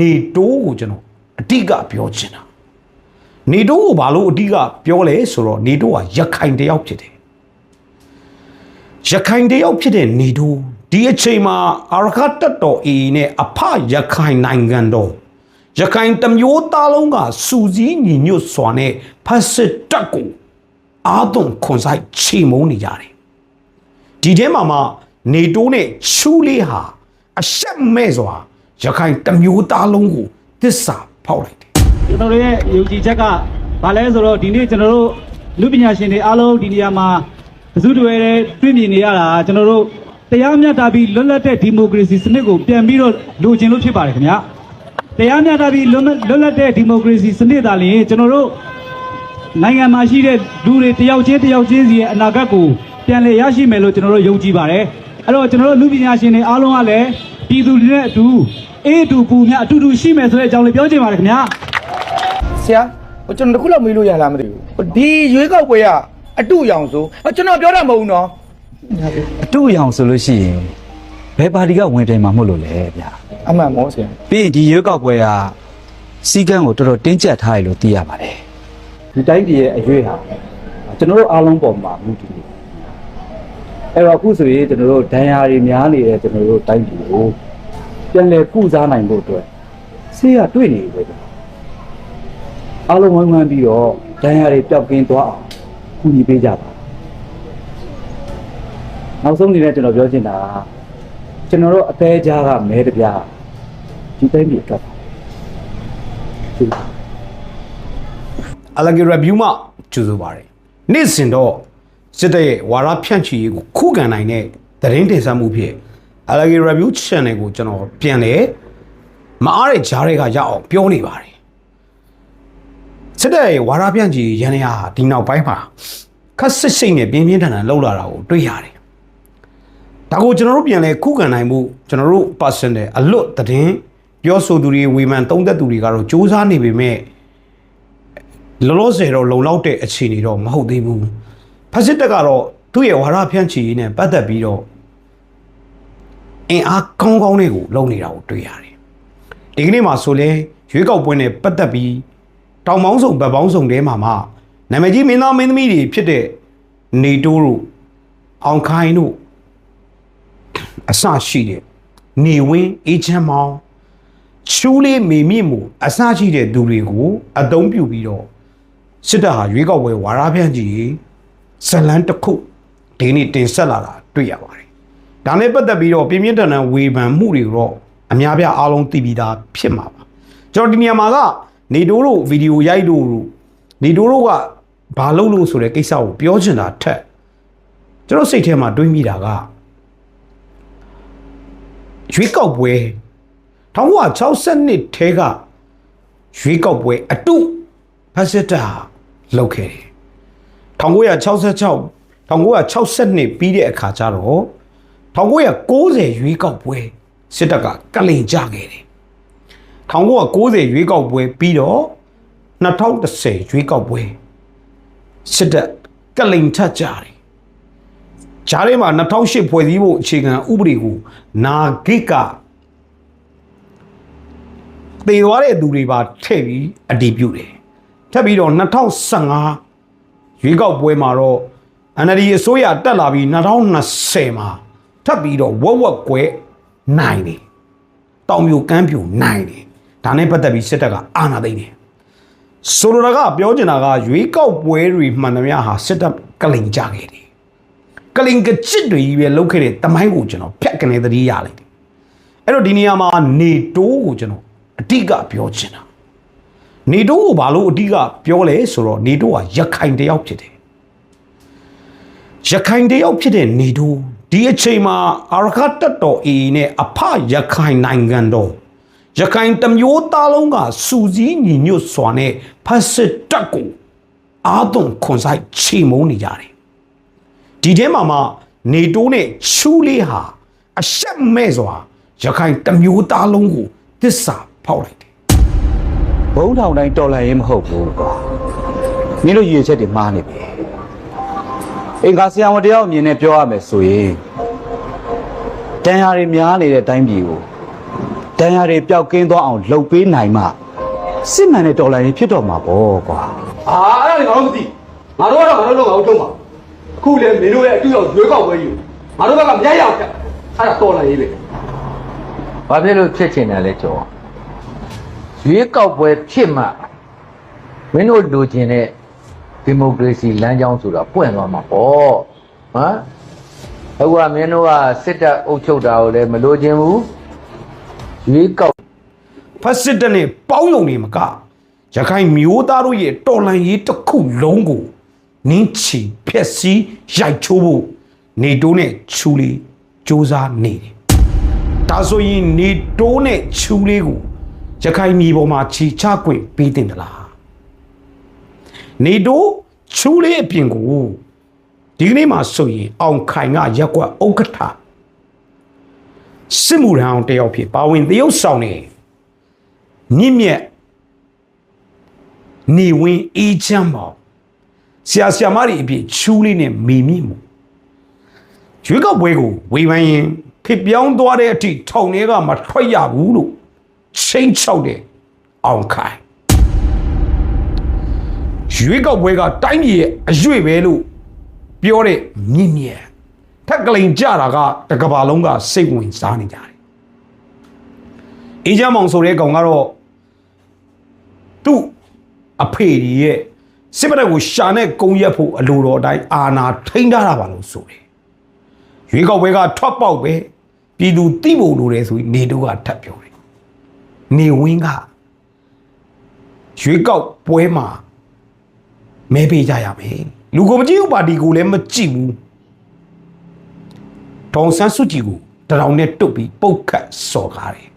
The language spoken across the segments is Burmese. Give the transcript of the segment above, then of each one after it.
နေတိုးကိုကျွန်တော်အတိကပြောချင်တာနေတိုးကိုဘာလို့အတိကပြောလဲဆိုတော့နေတိုးကရခိုင်တယောက်ဖြစ်တယ်ရခိုင်တယောက်ဖြစ်တဲ့နေတိုးဒီအချိန်မှာအာရခတ်တပ်တော် AA နဲ့အဖရခိုင်နိုင်ငံတော်ရခိုင်တစ်မျိုးသားလုံးကစူစည်းညီညွတ်စွာနဲ့ဖက်စစ်တပ်ကိုအာသွန်ခွန်ဆိုင်ချေမုန်းနေကြတယ်ဒီထဲမှာမှနေတိုးနဲ့ချူးလေးဟာအဆက်မဲ့စွာ ရခိုင်တစ်မျိုးသားလုံးကိုသစ္စာဖောက်လိုက်တယ်ကျွန်တော်တို့ရဲ့ယုံကြည်ချက်ကဘာလဲဆိုတော့ဒီနေ့ကျွန်တော်တို့လူပညာရှင်တွေအားလုံးဒီနေရာမှာသစုတွေတွေ့မြင်နေရတာကျွန်တော်တို့တရားမျှတပြီးလွတ်လပ်တဲ့ဒီမိုကရေစီစနစ်ကိုပြန်ပြီးတော့လိုချင်လို့ဖြစ်ပါတယ်ခင်ဗျာတရားမျှတပြီးလွတ်လပ်လွတ်လပ်တဲ့ဒီမိုကရေစီစနစ်သာလျှင်ကျွန်တော်တို့နိုင်ငံမှာရှိတဲ့လူတွေတယောက်ချင်းတယောက်ချင်းစီရဲ့အနာဂတ်ကိုပြန်လည်ရရှိမယ်လို့ကျွန်တော်တို့ယုံကြည်ပါတယ်အဲ့တော့ကျွန်တော်တို့လူပညာရှင်တွေအားလုံးကလည်းပြည်သူတွေနဲ့အတူ အေးအတူပူများအတူတူရှိမယ်ဆိုတဲ့အကြောင်းလေးပြောချင်ပါတယ်ခင်ဗျာဆရာဟိုကျွန်တော်တစ်ခုလောက်မေးလို့ရလားမသိဘူးဟိုဒီရွေးကောက်ပွဲကအတူရောင်ဆိုဟိုကျွန်တော်ပြောတာမဟုတ်ဘူးနော်အတူအယောင်ဆိုလို့ရှိရင်ဘယ်ပါတီကဝင်ပြိုင်မှာမဟုတ်လို့လဲဗျာအမှန်မောဆရာပြီးရင်ဒီရွေးကောက်ပွဲကစီကံကိုတော်တော်တင်းကျပ်ထားရလို့သိရပါတယ်ဒီတိုင်းပြည်ရဲ့အရွေးဟာကျွန်တော်တို့အားလုံးပေါ်မှာမူတည်နေအဲ့တော့အခုဆိုရင်ကျွန်တော်တို့ဒဏ်ရာတွေများနေတဲ့ကျွန်တော်တို့တိုင်းပြည်ကို ပြန်လည်ကုစားနိုင်ဖို့အတွက်ဆေးရတွေ့နေပြီပဲအားလုံးဝိုင်းဝန်းပြီးတော့ဒဏ်ရာတွေပျောက်ကင်းသွားအောင်ကူညီပေးကြပါနောက်ဆုံးအနေနဲ့ကျွန်တော်ပြောချင်တာကကျွန်တော်တို့အသေးကြားကမဲတပြားဒီတိုင်းပြည်ကပ်ပါဒီအလဂီရဗျူးမှကျူဆိုပါတယ်နေ့စဉ်တော့စစ်တပ်ရဲ့ဝါရဖြန့်ချီရေးကိုခုခံနိုင်တဲ့သတင်းတင်ဆက်မှုဖြစ် အလဂီရဗျူး channel ကိုကျွန်တော်ပြန်လဲမအားတဲ့ဂျားတွေကရအောင်ပြောနေပါတယ်စစ်တပ်ရဲ့ဝါရဖြန့်ချီရန်ရာဒီနောက်ပိုင်းမှာခက်စစ်စိတ်နဲ့ပြင်းပြင်းထန်ထန်လှုပ်လာတာကိုတွေ့ရတယ်ဒါကိုကျွန်တော်တို့ပြန်လဲခုခံနိုင်မှုကျွန်တော်တို့ personal အလွတ်သတင်းပြောဆိုသူတွေဝေဖန်သုံးသက်သူတွေကတော့စူးစမ်းနေပေမဲ့လောလောဆယ်တော့လုံလောက်တဲ့အခြေအနေတော့မဟုတ်သေးဘူးဖက်စစ်တက်ကတော့သူ့ရဲ့ဝါရဖြန့်ချီရေးနဲ့ပတ်သက်ပြီးတော့ အင်အားကောင်းကောင်းတွေကိုလုပ်နေတာကိုတွေ့ရတယ်ဒီကနေ့မှာဆိုလဲရွေးကောက်ပွဲနဲ့ပတ်သက်ပြီးတောင်ပေါင်းစုံဗတ်ပေါင်းစုံတဲမှာမှနာမည်ကြီးမင်းသားမင်းသမီးတွေဖြစ်တဲ့နေတိုးတို့အောင်ခိုင်တို့အစရှိတဲ့နေဝင်းအေချမ်းမောင်ချူးလေးမေမြင့်မှုအစရှိတဲ့သူတွေကိုအသုံးပြုပြီးတော့စစ်တပ်ဟာရွေးကောက်ပွဲဝါရဖြန့်ကြီးဇလန်းတစ်ခုဒီနေ့တင်ဆက်လာတာတွေ့ရပါတယ်။ ဒါနဲ့ပတ်သက်ပြီးတော့ပြင်းပြင်းထန်ထန်ဝေဖန်မှုတွေတော့အများပြားအားလုံးသိပြီးသားဖြစ်မှာပါ။ကျွန်တော်ဒီနေရာမှာကနေတိုးတို့ဗီဒီယိုရိုက်လို့နေတိုးတို့ကဘာလုပ်လို့ဆိုတဲ့ကိစ္စကိုပြောချင်တာထက်ကျွန်တော်စိတ်ထဲမှာတွေးမိတာကရွေးကောက်ပွဲ1962ထဲကရွေးကောက်ပွဲအတုဖက်စစ်တာလုပ်ခဲ့တယ်1966 1962ပြီးတဲ့အခါကျတော့ 1990ရွေးကောက်ပွဲစစ်တပ်ကကလိန်ကြခဲ့တယ်1990ရွေးကောက်ပွဲပြီးတော့2010ရွေးကောက်ပွဲစစ်တပ်ကလိန်ထတ်ကြတယ်ဂျားထဲမှာ2008ဖွဲ့စည်းဖို့အခြေခံဥပဒေကိုနာဂိကတည်သွားတဲ့သူတွေပါထည့်ပြီးအတည်ပြုတယ်ထပ်ပြီးတော့2015ရွေးကောက်ပွဲမှာတော့ NLD အစိုးရတက်လာပြီး2020မှာ ထပ်ပြီးတော့ဝက်ဝက်ကွဲနိုင်တယ်တောင်ပြိုကမ်းပြိုနိုင်တယ်ဒါနဲ့ပတ်သက်ပြီးစစ်တပ်ကအာဏာသိမ်းတယ်ဆိုလိုတာကပြောချင်တာကရွေးကောက်ပွဲတွေမှန်သမျှဟာစစ်တပ်ကလိန်ကြခဲ့တယ်ကလိန်ကချစ်တွေကြီးပဲလုပ်ခဲ့တဲ့တမိုင်းကိုကျွန်တော်ဖြတ်ကနေသတိရလိုက်တယ်အဲ့တော့ဒီနေရာမှာနေတိုးကိုကျွန်တော်အတိကပြောချင်တာနေတိုးကိုဘာလို့အတိကပြောလဲဆိုတော့နေတိုးကရခိုင်တယောက်ဖြစ်တယ်ရခိုင်တယောက်ဖြစ်တဲ့နေတိုး ဒီအချိန်မှာအာရခတ်တပ်တော် AA နဲ့အဖရခိုင်နိုင်ငံတော်ရခိုင်တစ်မျိုးသားလုံးကစူစည်းညီညွတ်စွာနဲ့ဖက်စစ်တပ်ကိုအာသွန်ခွန်ဆိုင်ချေမုန်းနေကြတယ်ဒီထဲမှာမှနေတိုးနဲ့ချူးလေးဟာအဆက်မဲ့စွာရခိုင်တစ်မျိုးသားလုံးကိုသစ္စာဖောက်လိုက်တယ်ဘုံထောင်တိုင်းတော်လှန်ရေးမဟုတ်ဘူးကွာမင်းတို့ရည်ရွယ်ချက်တွေမှားနေပြီ အင်္ဂါဆရာဝန်တယောက်အမြင်နဲ့ပြောရမယ်ဆိုရင်တန်ရာတွေများနေတဲ့တိုင်းပြည်ကိုတန်ရာတွေပျောက်ကင်းသွားအောင်လှုပ်ပေးနိုင်မှစစ်မှန်တဲ့တော်လိုင်းဖြစ်တော့မှာပေါ့ကွာအာအဲ့ဒါငါတို့မသိငါတို့ကတော့ငါတို့လုံးငါတို့ထုံးပါအခုလေမင်းတို့ရဲ့အတူရောက်ရွေးကောက်ပွဲကြီးကိုငါတို့ဘက်ကမရရအောင်ဖြတ်အဲ့ဒါတော်လာရေးပဲဘာဖြစ်လို့ဖြစ်ချင်တယ်လဲကျော်ရွေးကောက်ပွဲဖြစ်မှမင်းတို့လိုချင်တဲ့ ဒီမိုကရေစီလမ်းကြောင်းဆိုတာပွင့်သွားမှာပေါ့ဟမ်အခုကမင်းတို့ကစစ်တပ်အုပ်ချုပ်တာကိုလည်းမလိုချင်ဘူးရွေးကောက်ဖက်စစ်တပ်နဲ့ပေါင်းယုံနေမကရခိုင်မျိုးသားတို့ရဲ့တော်လှန်ရေးတစ်ခုလုံးကိုနင်းချီဖျက်ဆီးရိုက်ချိုးဖို့နေတိုးနဲ့ချူလီစ조사နေတယ်။ဒါဆိုရင်နေတိုးနဲ့ချူလီကိုရခိုင်မြေပေါ်မှာခြိချခွင့်ပေးတင်သလား။နေတိုး ချူလီအပြင်ကိုဒီကနေ့မှဆိုရင်အောင်ခိုင်ကရက်ကွက်ဥက္ကဋ္ဌစစ်မှုထမ်းအောင်တယောက်ဖြစ်ပါဝင်တရုတ်ဆောင်နေမြင့်မြတ်နေဝင်အေးချမ်းပါဆရာဆရာမတွေအဖြစ်ချူးလေးနဲ့မေမြင့်မှုရွေးကောက်ပွဲကိုဝေဖန်ရင်ဖြစ်ပြောင်းသွားတဲ့အထိထောင်ထဲကမထွက်ရဘူးလို့ချိန်ချောက်တဲ့အောင်ခိုင် ရွေးကောက်ပွဲကတိုင်းပြည်ရဲ့အရွေပဲလို့ပြောတဲ့မြင့်မြတ်ထက်ကလိန်ကြတာကတကဘာလုံးကစိတ်ဝင်စားနေကြတယ်အေးချမ်းမောင်ဆိုတဲ့ကောင်ကတော့သူ့အဖေကြီးရဲ့စစ်ပရက်ကိုရှာနဲ့ကုံရက်ဖို့အလိုတော်အတိုင်းအာနာထိန်းထားတာပါလို့ဆိုတယ်။ရွေးကောက်ပွဲကထွက်ပေါက်ပဲပြည်သူတိဖို့လိုတယ်ဆိုပြီးနေတို့ကထပ်ပြောတယ်။နေဝင်းကရွေးကောက်ပွဲမှာ မဲပေးကြရမယ်။လူကိုမကြည့်ဘူးပါတီကိုလည်းမကြည့်ဘူး။ဒေါန်ဆန်းစုကြည်ကိုတရောင်နဲ့တုတ်ပြီးပုတ်ခတ်စော်ကားတယ်။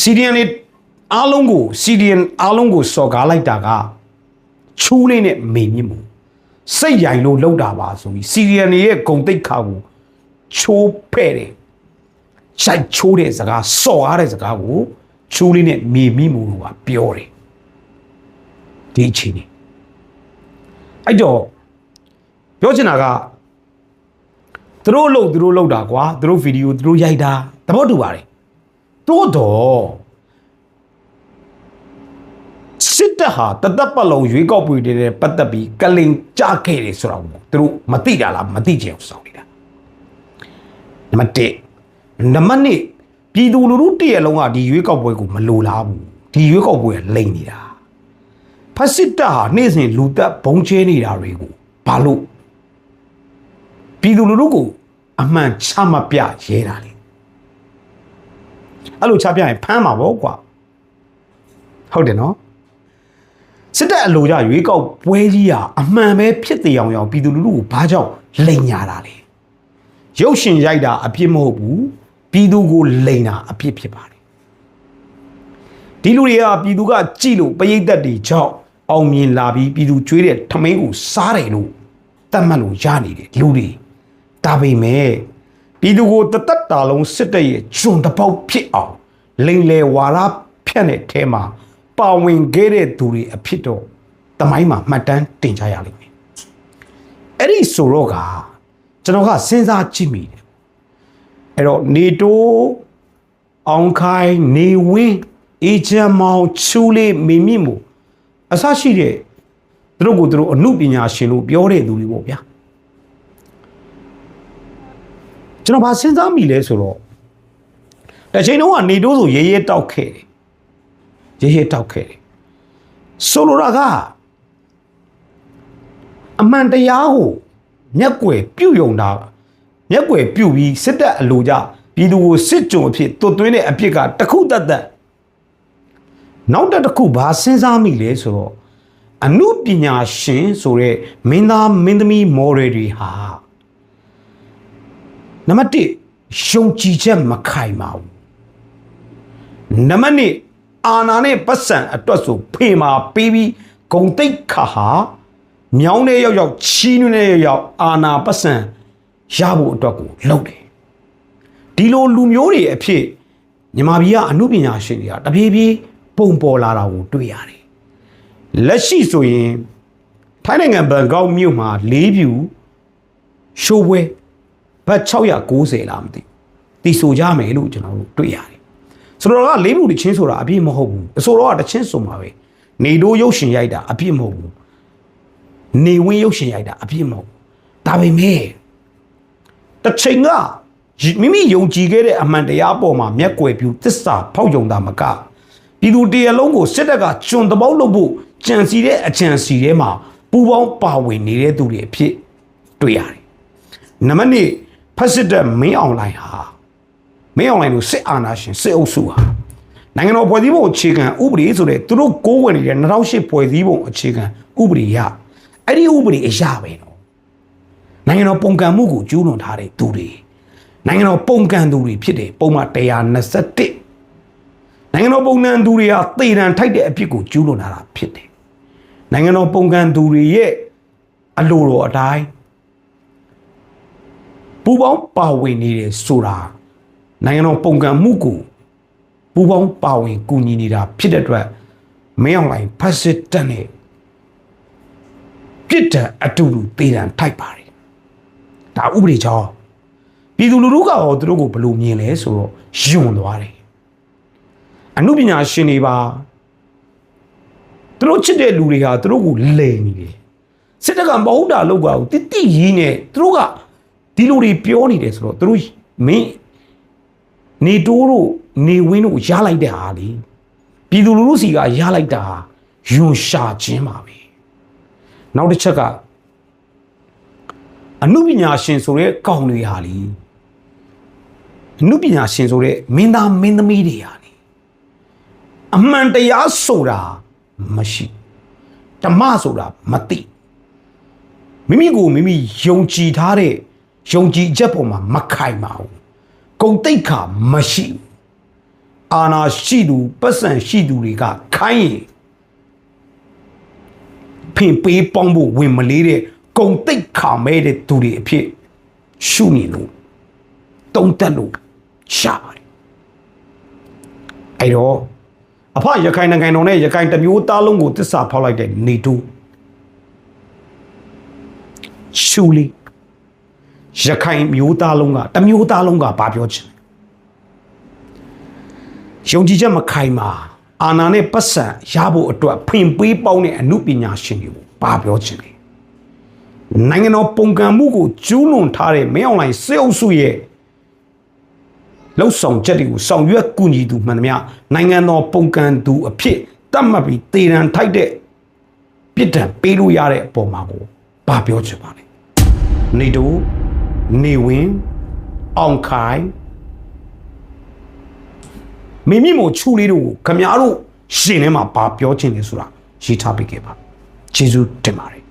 စီဒီအန်လေးအားလုံးကိုစီဒီအန်အားလုံးကိုစော်ကားလိုက်တာကချူးလေးနဲ့မေမြင့်မှုစိတ်ရိုင်လို့လောက်တာပါဆိုပြီးစီဒီအန်ရဲ့ဂုံတိတ်ခါကိုချိုးဖဲ့တယ်ရိုက်ချိုးတဲ့စကားစော်ကားတဲ့စကားကိုချူးလေးနဲ့မေမြင့်မှုကပြောတယ်ဒီအချိန်នេះ အဲ့တော့ပြောချင်တာကသူတို့အလုပ်သူတို့လုပ်တာကွာသူတို့ဗီဒီယိုသူတို့ရိုက်တာသဘောတူပါတယ်တိုးတော့စစ်တပ်ဟာတသက်ပတ်လုံးရွေးကောက်ပွဲတွေနဲ့ပတ်သက်ပြီးကလင်ကြခဲ့တယ်ဆိုတော့သူတို့မသိတာလားမသိကြအောင်စောင့်နေတာနံပါတ်1နံပါတ်2ပြည်သူလူထုတည့်ရလုံးကဒီရွေးကောက်ပွဲကိုမလိုလားဘူးဒီရွေးကောက်ပွဲကလိမ့်နေတာ ဖက်စစ်တပ်ဟာနေ့စဉ်လူသက်ဘုံကျဲနေတာတွေကိုဘာလို့ပြည်သူလူထုကိုအမှန်ချမပြရဲတာလေအဲ့လိုချပြရင်ဖမ်းမှာပေါ့ကွာဟုတ်တယ်နော်စစ်တပ်အလိုကြရွေးကောက်ပွဲကြီးဟာအမှန်ပဲဖြစ်သေးအောင်ရောပြည်သူလူထုကိုဘာကြောင့်လိန်ညာတာလဲရုပ်ရှင်ရိုက်တာအပြစ်မဟုတ်ဘူးပြည်သူကိုလိန်တာအပြစ်ဖြစ်ပါတယ်ဒီလူတွေကပြည်သူကကြည်လို့ပရိသတ်တွေကြောင့် အောင်မြင်လာပြီးပြည်သူကျွေးတဲ့ထမင်းကိုစားတယ်လို့တတ်မှတ်လို့ရနေတယ်လူတွေဒါပေမဲ့ပြည်သူကိုတသက်တာလုံးစစ်တပ်ရဲ့ဂျွန်တစ်ပေါက်ဖြစ်အောင်လိန်လေဝါရဖြတ်တဲ့အဲမှာပါဝင်ခဲ့တဲ့သူတွေအဖြစ်တော့တမိုင်းမှာမှတ်တမ်းတင်ကြရလိမ့်မယ်အဲ့ဒီဆိုတော့ကကျွန်တော်ကစဉ်းစားကြည့်မိတယ်အဲ့တော့နေတိုးအောင်ခိုင်နေဝင်းအေဂျင်မောင်ချူလေးမိမိမို့ အဆရှိတဲ့သူတို့ကိုသူတို့အမှုပညာရှင်လို့ပြောတဲ့သူတွေပေါ့ဗျာကျွန်တော်ဗာစဉ်းစားမိလဲဆိုတော့တစ်ချိန်လုံးကနေတိုးဆိုရဲရဲတောက်ခဲ့တယ်ရဲရဲတောက်ခဲ့တယ်ဆိုလိုတာကအမှန်တရားကိုမျက်ကွယ်ပြုတ်ယုံတာမျက်ကွယ်ပြုတ်ပြီးစစ်တပ်အလိုကြပြည်သူကိုစစ်ကြုံအဖြစ်တွတ်သွင်းတဲ့အဖြစ်ကတစ်ခုတတ်တတ် နောက်တစ်တစ်ခုဘာစဉ်းစားမိလဲဆိုတော့အမှုပညာရှင်ဆိုတဲ့မင်းသားမင်းသမီးမော်ဒယ်တွေဟာနံပါတ်1ယုံကြည်ချက်မခိုင်ပါဘူးနံပါတ်2အာနာနဲ့ပတ်စံအတွက်ဆိုဖေမာပေးပြီးဂုံတိတ်ခါဟာမြောင်းတဲ့ရောက်ရောက်ချီးနှွမ်းတဲ့ရောက်ရောက်အာနာပတ်စံရဖို့အတွက်ကိုလုပ်တယ်ဒီလိုလူမျိုးတွေအဖြစ်ညီမပြည်ကအမှုပညာရှင်တွေကတပြေးပြေး ပုံပေါ်လာတာကိုတွေ့ရတယ်လက်ရှိဆိုရင်ထိုင်းနိုင်ငံဘန်ကောက်မြို့မှာ၄ဖြူရှိုးပွဲဘတ်690လားမသိဘူးတီဆိုကြမယ်လို့ကျွန်တော်တို့တွေ့ရတယ်ဆိုတော့ကလေးမှုတချင်းဆိုတာအပြည့်မဟုတ်ဘူးအဆိုတော့ကတချင်းဆိုမှာပဲနေတို့ရုပ်ရှင်ရိုက်တာအပြည့်မဟုတ်ဘူးနေဝင်းရုပ်ရှင်ရိုက်တာအပြည့်မဟုတ်ဘူးဒါပေမဲ့တစ်ချိန်ကမိမိယုံကြည်ခဲ့တဲ့အမှန်တရားပေါ်မှာမျက်ကွယ်ပြူသစ္စာဖောက်ယုံတာမက ပြည်သူတရလုံးကိုစစ်တပ်ကကျွန်တပေါက်လုပ်ဖို့ကြံစီတဲ့အကြံစီထဲမှာပူပေါင်းပါဝင်နေတဲ့သူတွေအဖြစ်တွေ့ရတယ်နံပါတ်1ဖက်စစ်တပ်မင်းအွန်လိုင်းဟာမင်းအောင်လိုင်းတို့စစ်အာဏာရှင်စစ်အုပ်စုဟာနိုင်ငံတော်ဖွဲ့စည်းပုံအခြေခံဥပဒေဆိုတဲ့သူတို့ကိုးကွယ်နေတဲ့2008ဖွဲ့စည်းပုံအခြေခံဥပဒေရအဲ့ဒီဥပဒေအရာပဲနော်နိုင်ငံတော်ပုံကံမှုကိုကျူးလွန်ထားတဲ့သူတွေနိုင်ငံတော်ပုံကံသူတွေဖြစ်တယ်ပုံမှန်121 နိုင်ငံတော်ပုံကံသူတွေဟာသေတံထိုက်တဲ့အဖြစ်ကိုကျူးလွန်ထားတာဖြစ်တယ်နိုင်ငံတော်ပုံကံသူတွေရဲ့အလိုတော်အတိုင်းပူပေါင်းပါဝင်နေတယ်ဆိုတာနိုင်ငံတော်ပုံကံမှုကိုပူပေါင်းပါဝင်ကူညီနေတာဖြစ်တဲ့အတွက်မင်းအောင်လိုင်းဖက်စစ်တပ်နဲ့ပြစ်ဒဏ်အတူတူသေးတံထိုက်ပါတယ်ဒါဥပဒေကြောင့်ပြည်သူလူထုကရောသူတို့ကိုဘယ်လိုမြင်လဲဆိုတော့ယွန်သွားတယ် အမှုပညာရှင်တွေပါသူတို့ချစ်တဲ့လူတွေဟာသူတို့ကိုလဲနေတယ်စစ်တပ်ကမဟုတ်တာလောက်ပါဘူးတိတိရေးနဲ့သူတို့ကဒီလိုတွေပြောနေတယ်ဆိုတော့သူတို့မင်းနေတိုးတို့နေဝင်းတို့ရလိုက်တဲ့ဟာလေပြည်သူလူထုစီကရလိုက်တာဟာယွန်ရှာခြင်းပါပဲနောက်တစ်ချက်ကအနုပညာရှင်ဆိုတဲ့ကောင်တွေဟာလေအနုပညာရှင်ဆိုတဲ့မင်းသားမင်းသမီးတွေဟာလေ အမှန်တရားဆိုတာမရှိဓမ္မဆိုတာမသိမိမိကိုမိမိယုံကြည်ထားတဲ့ယုံကြည်ချက်ပေါ်မှာမခိုင်ပါဘူးဂုံတိတ်ခါမရှိဘူးအာနာရှိသူပတ်စံရှိသူတွေကခိုင်းရင်ဖင်ပေးပေါင်းဖို့ဝင်မလေးတဲ့ဂုံတိတ်ခါမဲတဲ့သူတွေအဖြစ်ရှုနေလို့တုံးတက်လို့ရှာပါတယ်အဲ့တော့ အဖရခိုင်နိုင်ငံတော်နဲ့ရခိုင်တစ်မျိုးသားလုံးကိုတစ္ဆာဖောက်လိုက်တဲ့နေတူရှူလီရခိုင်မျိုးသားလုံးကတစ်မျိုးသားလုံးကဘာပြောချင်လဲယုံကြည်ချက်မခိုင်မာအာနာနဲ့ပတ်စံရဖို့အတွက်ဖင်ပေးပေါင်းတဲ့အမှုပညာရှင်တွေကိုဘာပြောချင်လဲနိုင်ငံတော်ပုံကံမှုကိုကျူးလွန်ထားတဲ့မင်းအွန်လိုင်းစေအုပ်စုရဲ့ လှုပ်ဆောင်ချက်တွေကိုဆောင်ရွက်ကူညီသူမှန်သမျှနိုင်ငံတော်ပုံကံသူအဖြစ်တတ်မှတ်ပြီးတေရန်ထိုက်တဲ့ပြစ်ဒဏ်ပေးလို့ရတဲ့အပေါ်မှာကိုဘာပြောချင်ပါလဲနေတို့နေဝင်အောင်ခိုင်မိမိမို့ချူလေးတို့ကိုခမားတို့ရှင်ထဲမှာဘာပြောချင်လဲဆိုတာရေးထားပေးခဲ့ပါကျေးဇူးတင်ပါတယ်